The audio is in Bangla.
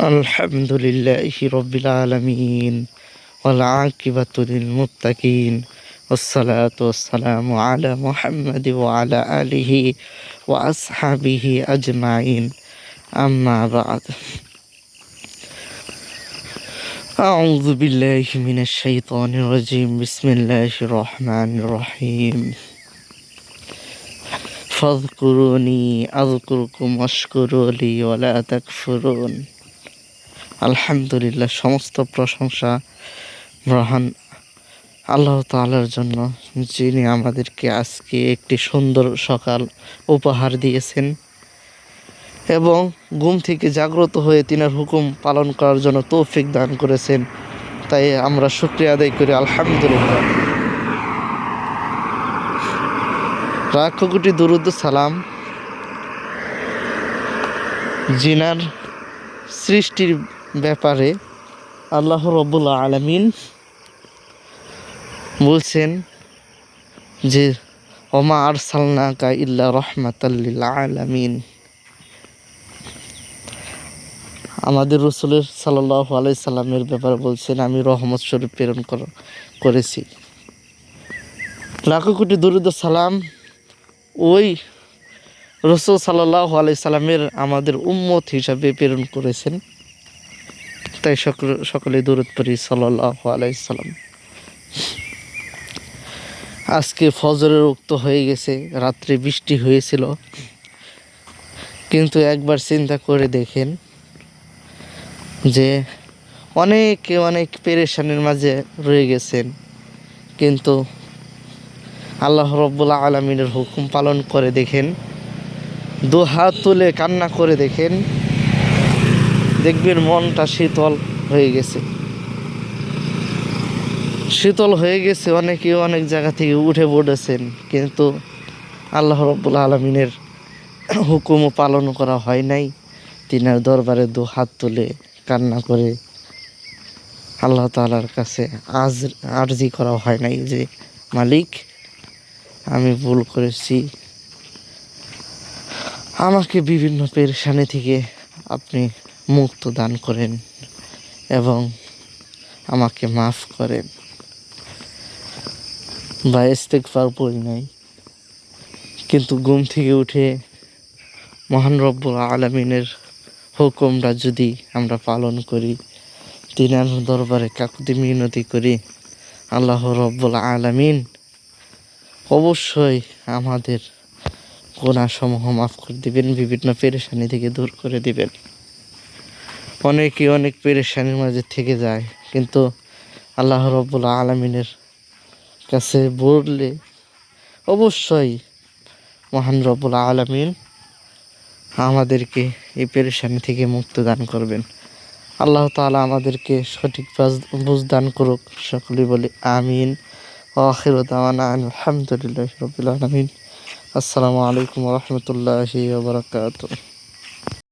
الحمد لله رب العالمين والعاقبة للمتقين والصلاة والسلام على محمد وعلى آله وأصحابه أجمعين. أما بعد أعوذ بالله من الشيطان الرجيم. بسم الله الرحمن الرحيم. فاذكروني أذكركم واشكروا لي ولا تكفرون. আলহামদুলিল্লাহ, সমস্ত প্রশংসা মহান আল্লাহ তালার জন্য, যিনি আমাদেরকে আজকে একটি সুন্দর সকাল উপহার দিয়েছেন এবং ঘুম থেকে জাগ্রত হয়ে তিনার হুকুম পালন করার জন্য তৌফিক দান করেছেন। তাই আমরা শুক্রিয়া আদায় করি, আলহামদুলিল্লাহ। রাখ কোটি দুরুদ, সালাম। জিনার সৃষ্টির ব্যাপারে আল্লাহ রবুল আলমিন বলছেন যে, ওমা আর সালনাকা ইল্লা রহমাতাল্লিল আলমিন। আমাদের রসুলের সাল্লাহ আলাই সাল্লামের ব্যাপারে বলছেন, আমি রহমত স্বরূপ প্রেরণ করেছি। লাখো কোটি দরিদ সালাম ওই রসুল সাল্লাহ আলাই সাল্লামের আমাদের উম্মত হিসাবে প্রেরণ করেছেন। তাই সকল সকলে দূরত পড়ি আলাইসাল্লাম আজকে ফজরের উক্ত হয়ে গেছে, রাত্রে বৃষ্টি হয়েছিল। কিন্তু একবার চিন্তা করে দেখেন যে অনেকে অনেক পেরেশানির মাঝে রয়ে গেছেন, কিন্তু আল্লাহ রব্বুল্লা আলমিনের হুকুম পালন করে দেখেন দু হাত তুলে কান্না করে দেখেন দেখবেন মনটা শীতল হয়ে গেছে। শীতল হয়ে গেছে, অনেকে অনেক জায়গা থেকে উঠে পড়েছেন, কিন্তু আল্লাহ রব্বুল আলমিনের হুকুমও পালন করা হয় নাই। তিনার দরবারে দু হাত তুলে কান্না করে আল্লাহ তালার কাছে আজ আর্জি করা হয় নাই যে, মালিক, আমি ভুল করেছি। আমাকে বিভিন্ন পেরেশানি থেকে আপনি মুক্ত দান করেন এবং আমাকে মাফ করেন। বা ইস্তেকফার পড়ি নাই। কিন্তু ঘুম থেকে উঠে মহান রব্বুল আলমিনের হুকুমটা যদি আমরা পালন করি তিনার দরবারে কাকুতি মিনতি করি, আল্লাহ রব্বুল আলমিন অবশ্যই আমাদের গোনাসমূহ মাফ করে দিবেন, বিভিন্ন পেরেশানি থেকে দূর করে দিবেন। অনেকে অনেক পেরেশানির মাঝে থেকে যায়, কিন্তু আল্লাহ রব্বুল আলমিনের কাছে বললে অবশ্যই মহান রব্বুল আলমিন আমাদেরকে এই পেরেশানি থেকে মুক্ত দান করবেন। আল্লাহ তালা আমাদেরকে সঠিক বুঝ দান করুক, সকলে বলি আমিন। আখির আলহামদুলিল্লাহ রবিল আলমিন। আসসালামু আলাইকুম রহমতুল্লাহি